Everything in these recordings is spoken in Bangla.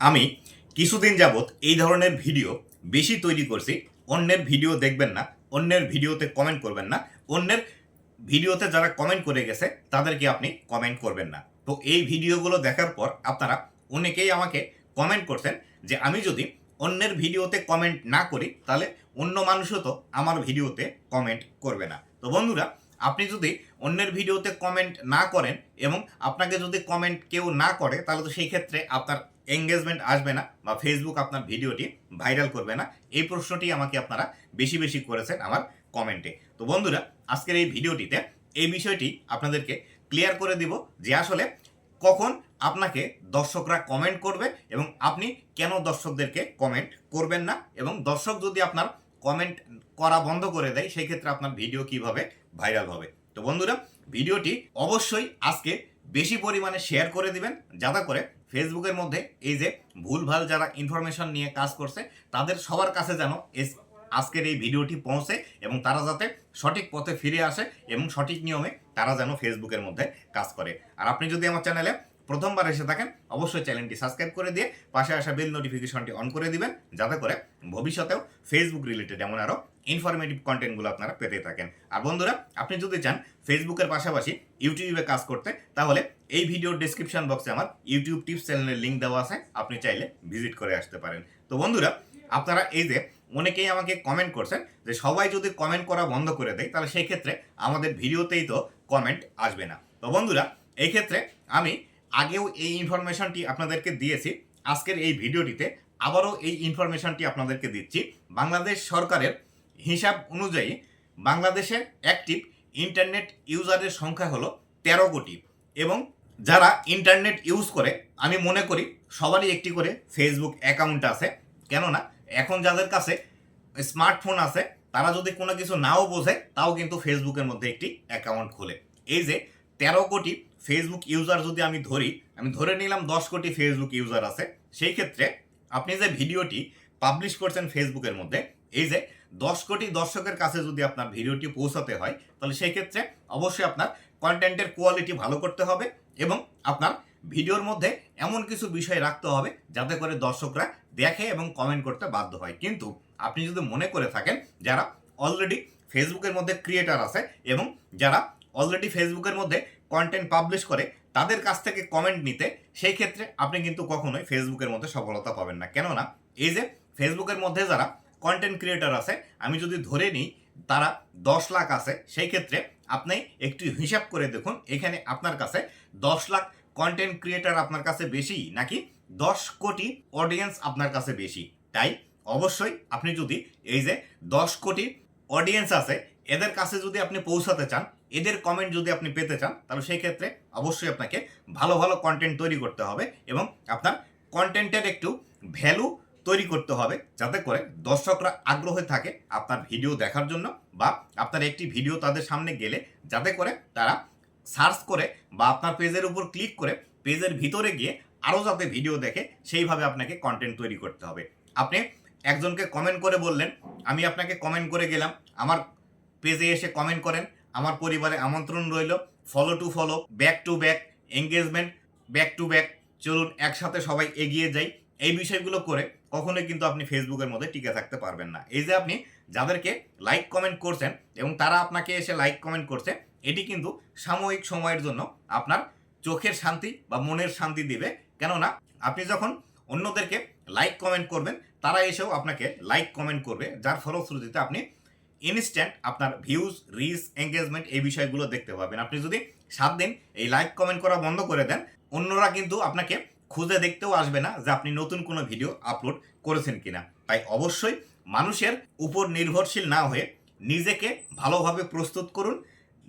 আমি কিছুদিন যাবৎ এই ধরনের ভিডিও বেশি তৈরি করছি। অন্যের ভিডিও দেখবেন না, অন্যের ভিডিওতে কমেন্ট করবেন না, অন্যের ভিডিওতে যারা কমেন্ট করে গেছে, তাদেরকে আপনি কমেন্ট করবেন না। তো এই ভিডিওগুলো দেখার পর আপনারা অনেকেই আমাকে কমেন্ট করছেন যে আমি যদি অন্যের ভিডিওতে কমেন্ট না করি, তাহলে অন্য মানুষও তো আমার ভিডিওতে কমেন্ট করবে না। তো বন্ধুরা, আপনি যদি অন্যের ভিডিওতে কমেন্ট না করেন এবং আপনাকে যদি কমেন্ট কেউ না করে, তাহলে তো সেই ক্ষেত্রে আপনার এঙ্গেজমেন্ট আসবে না বা ফেসবুক আপনার ভিডিওটি ভাইরাল করবে না। এই প্রশ্নটি আমাকে আপনারা বেশি বেশি করেছেন আমার কমেন্টে তো বন্ধুরা, আজকের এই ভিডিওটিতে এই বিষয়টি আপনাদেরকে ক্লিয়ার করে দিব যে আসলে কখন আপনাকে দর্শকরা কমেন্ট করবে এবং আপনি কেন দর্শকদেরকে কমেন্ট করবেন না এবং দর্শক যদি আপনার কমেন্ট করা বন্ধ করে দেয়, সেই ক্ষেত্রে আপনার ভিডিও কীভাবে ভাইরাল হবে। তো বন্ধুরা, ভিডিওটি অবশ্যই আজকে বেশি পরিমাণে শেয়ার করে দিবেন, যাতে করে ফেসবুকের মধ্যে এই যে ভুলভাল যারা ইনফরমেশন নিয়ে কাজ করছে, তাদের সবার কাছে যেন এস- আজকের এই ভিডিওটি পৌঁছে এবং তারা যাতে সঠিক পথে ফিরে আসে এবং সঠিক নিয়মে তারা যেন ফেসবুকের মধ্যে কাজ করে। আর আপনি যদি আমার চ্যানেলে প্রথমবার এসে থাকেন, অবশ্যই চ্যানেলটি সাবস্ক্রাইব করে দিয়ে পাশে আসা বেল নোটিফিকেশনটি অন করে দিবেন, যাতে করে ভবিষ্যতেও ফেসবুক রিলেটেড এমন আরও ইনফরমেটিভ কন্টেন্টগুলো আপনারা পেতে থাকেন। আর বন্ধুরা, আপনি যদি চান ফেসবুকের পাশাপাশি ইউটিউবে কাজ করতে, তাহলে এই ভিডিওর ডিসক্রিপশন বক্সে আমার ইউটিউব টিপস চ্যানেলের লিঙ্ক দেওয়া আছে, আপনি চাইলে ভিজিট করে আসতে পারেন। তো বন্ধুরা, আপনারা এই যে অনেকেই আমাকে কমেন্ট করছেন যে সবাই যদি কমেন্ট করা বন্ধ করে দেয়, তাহলে সেই ক্ষেত্রে আমাদের ভিডিওতেই তো কমেন্ট আসবে না। তো বন্ধুরা, এই ক্ষেত্রে আমি আগেও এই ইনফরমেশনটি আপনাদেরকে দিয়েছি, আজকের এই ভিডিওটিতে আবারও এই ইনফরমেশনটি আপনাদেরকে দিচ্ছি। বাংলাদেশ সরকারের হিসাব অনুযায়ী বাংলাদেশের অ্যাক্টিভ ইন্টারনেট ইউজারের সংখ্যা হলো তেরো কোটি এবং যারা ইন্টারনেট ইউজ করে, আমি মনে করি সবারই একটি করে ফেসবুক অ্যাকাউন্ট আছে। কেননা এখন যাদের কাছে স্মার্টফোন আছে, তারা যদি কোনো কিছু নাও বোঝে, তাও কিন্তু ফেসবুকের মধ্যে একটি অ্যাকাউন্ট খোলে। এই যে তেরো কোটি ফেসবুক ইউজার যদি আমি ধরি, আমি ধরে নিলাম দশ কোটি ফেসবুক ইউজার আছে, সেই ক্ষেত্রে আপনি যে ভিডিওটি পাবলিশ করছেন ফেসবুকের মধ্যে, এই যে দশ কোটি দর্শকের কাছে যদি আপনার ভিডিওটি পৌঁছাতে হয়, তাহলে সেই ক্ষেত্রে অবশ্যই আপনার কন্টেন্টের কোয়ালিটি ভালো করতে হবে এবং আপনার ভিডিওর মধ্যে এমন কিছু বিষয় রাখতে হবে যাতে করে দর্শকরা দেখে এবং কমেন্ট করতে বাধ্য হয়। কিন্তু আপনি যদি মনে করে থাকেন, যারা অলরেডি ফেসবুকের মধ্যে ক্রিয়েটার আছে এবং যারা অলরেডি ফেসবুকের মধ্যে কন্টেন্ট পাবলিশ করে তাদের কাছ থেকে কমেন্ট নিতে, সেই ক্ষেত্রে আপনি কিন্তু কখনোই ফেসবুকের মধ্যে সফলতা পাবেন না। কেননা, এই যে ফেসবুকের মধ্যে যারা কন্টেন্ট ক্রিয়েটার আছে, আমি যদি ধরে নিই তারা দশ লাখ আছে, সেই ক্ষেত্রে আপনি একটু হিসাব করে দেখুন, এখানে আপনার কাছে দশ লাখ কন্টেন্ট ক্রিয়েটার আপনার কাছে বেশি নাকি দশ কোটি অডিয়েন্স আপনার কাছে বেশি। তাই অবশ্যই আপনি যদি এই যে দশ কোটি অডিয়েন্স আছে এদের কাছে যদি আপনি পৌঁছাতে চান, এদের কমেন্ট যদি আপনি পেতে চান, তাহলে সেই ক্ষেত্রে অবশ্যই আপনাকে ভালো ভালো কন্টেন্ট তৈরি করতে হবে এবং আপনার কন্টেন্টের একটু ভ্যালু তৈরি করতে হবে যাতে করে দর্শকরা আগ্রহে থাকে আপনার ভিডিও দেখার জন্য বা আপনার একটি ভিডিও তাদের সামনে গেলে যাতে করে তারা সার্চ করে বা আপনার পেজের উপর ক্লিক করে পেজের ভিতরে গিয়ে আরও যাতে ভিডিও দেখে, সেইভাবে আপনাকে কন্টেন্ট তৈরি করতে হবে। আপনি একজনকে কমেন্ট করে বললেন, আমি আপনাকে কমেন্ট করে গেলাম, আমার পেজে এসে কমেন্ট করেন। আমার পরিবারে আমন্ত্রণ রইল। Follow to follow back to back engagement back to back চলুন, একসাথে সবাই এগিয়ে যাই। এই বিষয়গুলো করে কখনোই কিন্তু আপনি ফেসবুকের মধ্যে টিকে থাকতে পারবেন না। এই যে আপনি যাদেরকে লাইক কমেন্ট করছেন এবং তারা আপনাকে এসে লাইক কমেন্ট করছে, এটি কিন্তু সাময়িক সময়ের জন্য আপনার চোখের শান্তি বা মনের শান্তি দিবে। কেননা, আপনি যখন অন্যদেরকে লাইক কমেন্ট করবেন, তারা এসেও আপনাকে লাইক কমেন্ট করবে, যার ফলশ্রুতিতে আপনি ইনস্ট্যান্ট আপনার ভিউজ রিচ এঙ্গেজমেন্ট এই বিষয়গুলো দেখতে পাবেন। আপনি যদি সাত দিন এই লাইক কমেন্ট করা বন্ধ করে দেন, অন্যরা কিন্তু আপনাকে খুঁজে দেখতেও আসবে না যে আপনি নতুন কোনো ভিডিও আপলোড করেছেন কিনা। তাই অবশ্যই মানুষের উপর নির্ভরশীল না হয়ে নিজেকে ভালোভাবে প্রস্তুত করুন,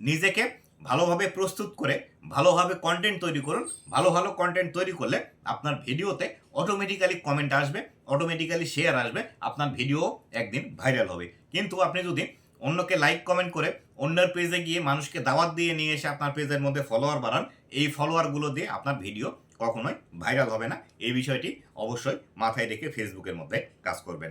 নিজেকে ভালোভাবে প্রস্তুত করে, ভালোভাবে কন্টেন্ট তৈরি করুন, ভালো ভালো কন্টেন্ট তৈরি করলে আপনার ভিডিওতে অটোমেটিক্যালি কমেন্ট আসবে অটোমেটিক্যালি শেয়ার আসবে, আপনার ভিডিও একদিন ভাইরাল হবে। কিন্তু আপনি যদি অন্যকে লাইক কমেন্ট করে, অন্যের পেজে গিয়ে মানুষকে দাওয়াত দিয়ে নিয়ে এসে আপনার পেজের মধ্যে ফলোয়ার বাড়ান, এই ফলোয়ারগুলো দিয়ে আপনার ভিডিও কখনোই ভাইরাল হবে না। এই বিষয়টি অবশ্যই মাথায় রেখে ফেসবুকের মধ্যে কাজ করবেন।